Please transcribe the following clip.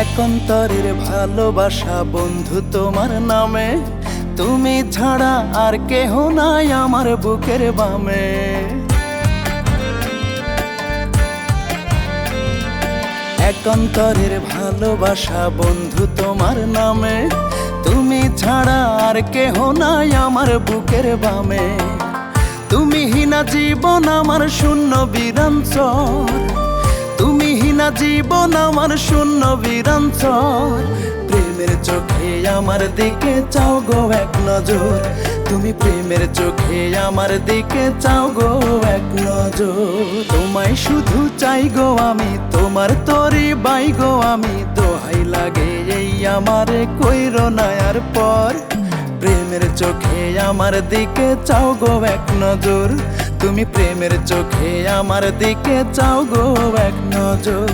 এক ভালোবাসা বন্ধু তোমার নামে। তুমি ছাড়া আর কেহ নাই আমার বুকের বামে। এক অন্তরের ভালোবাসা বন্ধু তোমার নামে। তুমি ছাড়া আর কেহ নাই আমার বুকের বামে। তুমি হিনা জীবন আমার শূন্য বিরাঞ্চর জীবন আমার শূন্য বিরাঞ্চর প্রেমের চোখে আমার দিকে চাও গো এক নজর। তুমি প্রেমের চোখে আমার দিকে চাও গো এক নজর। তোমায় শুধু চাই গো আমি, তোমার তরি বাই গো আমি। দোহাই লাগে এই আমারে কইরো নায়ার পর। প্রেমের চোখে আমার দিকে চাও গো এক নজর। তুমি প্রেমের চোখে আমার দিকে চাও গো এক নজর।